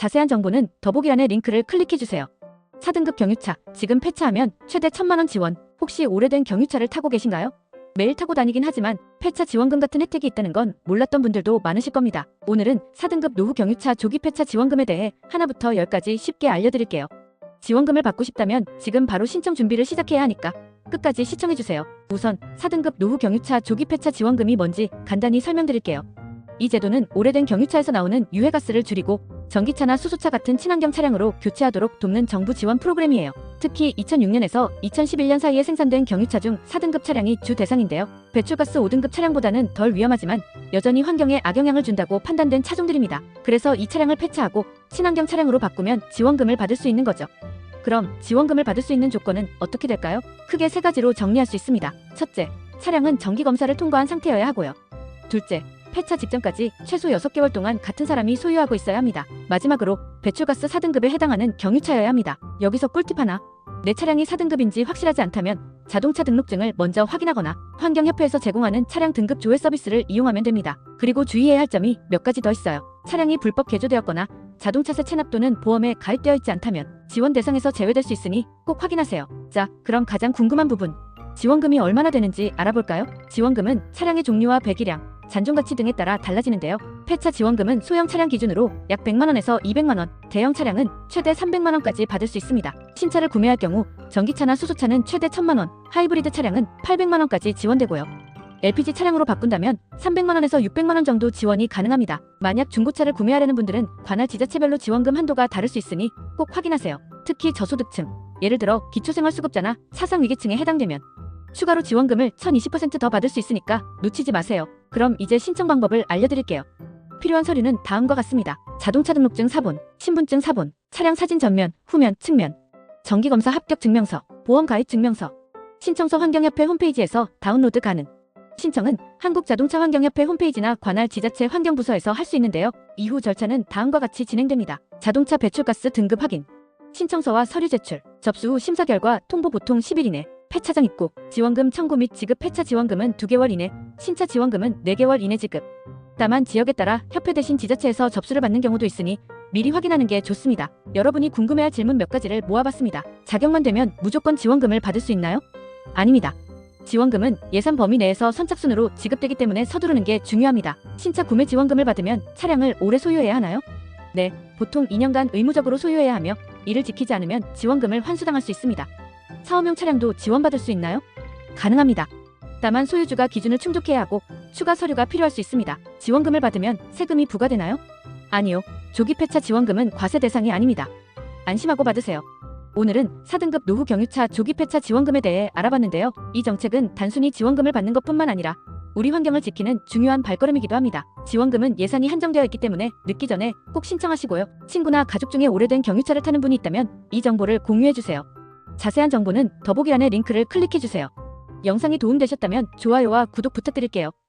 자세한 정보는 더보기란의 링크를 클릭해주세요. 4등급 경유차, 지금 폐차하면 최대 1천만원 지원. 혹시 오래된 경유차를 타고 계신가요? 매일 타고 다니긴 하지만 폐차 지원금 같은 혜택이 있다는 건 몰랐던 분들도 많으실 겁니다. 오늘은 4등급 노후 경유차 조기 폐차 지원금에 대해 하나부터 열까지 쉽게 알려드릴게요. 지원금을 받고 싶다면 지금 바로 신청 준비를 시작해야 하니까 끝까지 시청해주세요. 우선 4등급 노후 경유차 조기 폐차 지원금이 뭔지 간단히 설명드릴게요. 이 제도는 오래된 경유차에서 나오는 유해가스를 줄이고 전기차나 수소차 같은 친환경 차량으로 교체하도록 돕는 정부 지원 프로그램이에요. 특히 2006년에서 2011년 사이에 생산된 경유차 중 4등급 차량이 주 대상인데요. 배출가스 5등급 차량보다는 덜 위험하지만 여전히 환경에 악영향을 준다고 판단된 차종들입니다. 그래서 이 차량을 폐차하고 친환경 차량으로 바꾸면 지원금을 받을 수 있는 거죠. 그럼 지원금을 받을 수 있는 조건은 어떻게 될까요? 크게 세 가지로 정리할 수 있습니다. 첫째, 차량은 정기 검사를 통과한 상태여야 하고요. 둘째, 폐차 직전까지 최소 6개월 동안 같은 사람이 소유하고 있어야 합니다. 마지막으로 배출가스 4등급에 해당하는 경유차여야 합니다. 여기서 꿀팁 하나. 내 차량이 4등급인지 확실하지 않다면 자동차 등록증을 먼저 확인하거나 환경협회에서 제공하는 차량 등급 조회 서비스를 이용하면 됩니다. 그리고 주의해야 할 점이 몇 가지 더 있어요. 차량이 불법 개조되었거나 자동차세 체납 또는 보험에 가입되어 있지 않다면 지원 대상에서 제외될 수 있으니 꼭 확인하세요. 자, 그럼 가장 궁금한 부분. 지원금이 얼마나 되는지 알아볼까요? 지원금은 차량의 종류와 배기량, 잔존 가치 등에 따라 달라지는데요. 폐차 지원금은 소형 차량 기준으로 약 100만 원에서 200만 원, 대형 차량은 최대 300만 원까지 받을 수 있습니다. 신차를 구매할 경우 전기차나 수소차는 최대 1000만 원, 하이브리드 차량은 800만 원까지 지원되고요. LPG 차량으로 바꾼다면 300만 원에서 600만 원 정도 지원이 가능합니다. 만약 중고차를 구매하려는 분들은 관할 지자체별로 지원금 한도가 다를 수 있으니 꼭 확인하세요. 특히 저소득층, 예를 들어 기초생활수급자나 사상위기층에 해당되면 추가로 지원금을 1020%더 받을 수 있으니까 놓치지 마세요. 그럼 이제 신청 방법을 알려드릴게요. 필요한 서류는 다음과 같습니다. 자동차 등록증 사본, 신분증 사본, 차량 사진 전면, 후면, 측면, 정기검사 합격 증명서, 보험 가입 증명서, 신청서 환경협회 홈페이지에서 다운로드 가능. 신청은 한국자동차 환경협회 홈페이지나 관할 지자체 환경부서에서 할 수 있는데요. 이후 절차는 다음과 같이 진행됩니다. 자동차 배출가스 등급 확인, 신청서와 서류 제출, 접수 후 심사 결과 통보 보통 10일 이내, 폐차장 입국, 지원금 청구 및 지급 폐차 지원금은 2개월 이내, 신차 지원금은 4개월 이내 지급. 다만 지역에 따라 협회 대신 지자체에서 접수를 받는 경우도 있으니 미리 확인하는 게 좋습니다. 여러분이 궁금해할 질문 몇 가지를 모아봤습니다. 자격만 되면 무조건 지원금을 받을 수 있나요? 아닙니다. 지원금은 예산 범위 내에서 선착순으로 지급되기 때문에 서두르는 게 중요합니다. 신차 구매 지원금을 받으면 차량을 오래 소유해야 하나요? 네, 보통 2년간 의무적으로 소유해야 하며 이를 지키지 않으면 지원금을 환수당할 수 있습니다. 사업용 차량도 지원받을 수 있나요? 가능합니다. 다만 소유주가 기준을 충족해야 하고 추가 서류가 필요할 수 있습니다. 지원금을 받으면 세금이 부과되나요? 아니요. 조기 폐차 지원금은 과세 대상이 아닙니다. 안심하고 받으세요. 오늘은 4등급 노후 경유차 조기 폐차 지원금에 대해 알아봤는데요. 이 정책은 단순히 지원금을 받는 것뿐만 아니라 우리 환경을 지키는 중요한 발걸음이기도 합니다. 지원금은 예산이 한정되어 있기 때문에 늦기 전에 꼭 신청하시고요. 친구나 가족 중에 오래된 경유차를 타는 분이 있다면 이 정보를 공유해 주세요. 자세한 정보는 더보기란의 링크를 클릭해 주세요. 영상이 도움되셨다면 좋아요와 구독 부탁드릴게요.